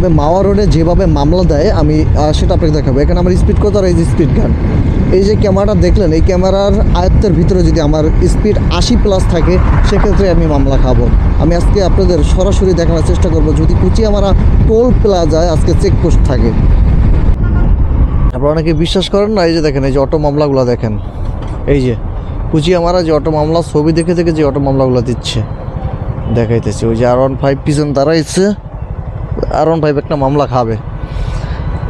তবে মাওয়া রোডে যেভাবে মামলা দেয়, আমি সেটা আপনাকে দেখাবো। এখানে আমার স্পিড কত আর এই যে স্পিড গান। এই যে ক্যামেরাটা দেখলেন, এই ক্যামেরার আয়ত্তের ভিতরে যদি আমার স্পিড আশি প্লাস থাকে, সেক্ষেত্রে আমি মামলা খাব। আমি আজকে আপনাদের সরাসরি দেখানোর চেষ্টা করব। যদি কুচি কুচিয়ামারা টোল প্লাজায় আজকে চেকপোস্ট থাকে। আপনারা অনেকে বিশ্বাস করেন না? এই যে দেখেন, এই যে অটো মামলাগুলো দেখেন। এই যে কুচি কুচিয়ামারা যে অটো মামলা, ছবি দেখে দেখে যে অটো মামলাগুলো দিচ্ছে। দেখাইতেছে। ওই যে আর ওয়ান ফাইভ পিছন দাঁড়াইছে। আর ওয়ান ফাইভ একটা মামলা খাবে।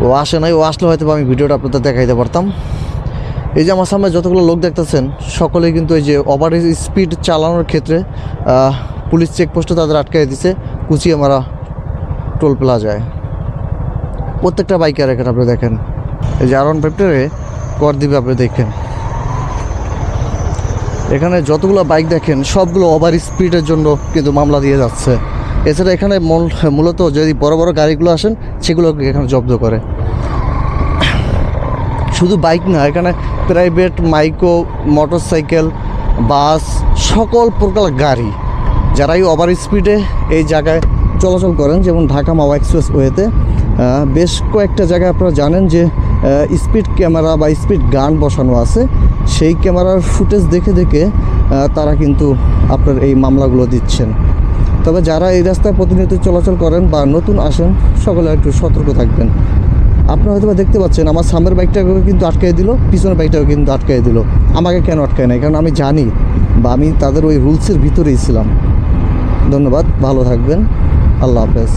ও আসে নাই, ও আসলে হয়তো আমি ভিডিওটা আপনাদের দেখাইতে পারতাম। এই যে আমার সামনে যতগুলো লোক দেখতেছেন সকলে কিন্তু এই যে ওভার স্পিড চালানোর ক্ষেত্রে পুলিশ চেকপোস্টে তাদের আটকাই দিছে কুচিয়ামারা টোল প্লাজায় প্রত্যেকটা বাইকার এখানে আপনি দেখেন। এই যে আর ওয়ান ফাইভটারে কর দিবে, আপনি দেখেন। এখানে যতগুলো বাইক দেখেন, সবগুলো ওভার স্পিডের জন্য কিন্তু মামলা দিয়ে যাচ্ছে। এছাড়া এখানে মূল- মূলত যদি বড় বড় গাড়িগুলো আসেন, সেগুলোকে এখানে জব্দ করে। শুধু বাইক না, এখানে private micro motorcycle bus, সকল প্রকার গাড়ি যারা এই ওভার স্পিডে এই জায়গায় চলাচল করেন, যেমন ঢাকা মাওয়া এক্সপ্রেস ওয়েতে বেশ কয়েকটা জায়গায় আপনারা জানেন যে স্পিড ক্যামেরা বা স্পিড গান বসানো আছে। সেই ক্যামেরার ফুটেজ দেখে দেখে তারা কিন্তু আপনার এই মামলাগুলো দিচ্ছেন। তবে যারা এই রাস্তায় প্রতিনিয়ত চলাচল করেন বা নতুন আসেন, সকলে একটু সতর্ক থাকবেন। আপনারা হয়তো বা দেখতে পাচ্ছেন, আমার সামনের বাইকটাকে কিন্তু আটকাই দিল, পিছনের বাইকটাকে কিন্তু আটকাই দিল। আমাকে কেন আটকায় নাই? কারণ আমি জানি বা আমি তাদের ওই রুলসের ভিতরেই ছিলাম। ধন্যবাদ, ভালো থাকবেন। আল্লাহ হাফেজ।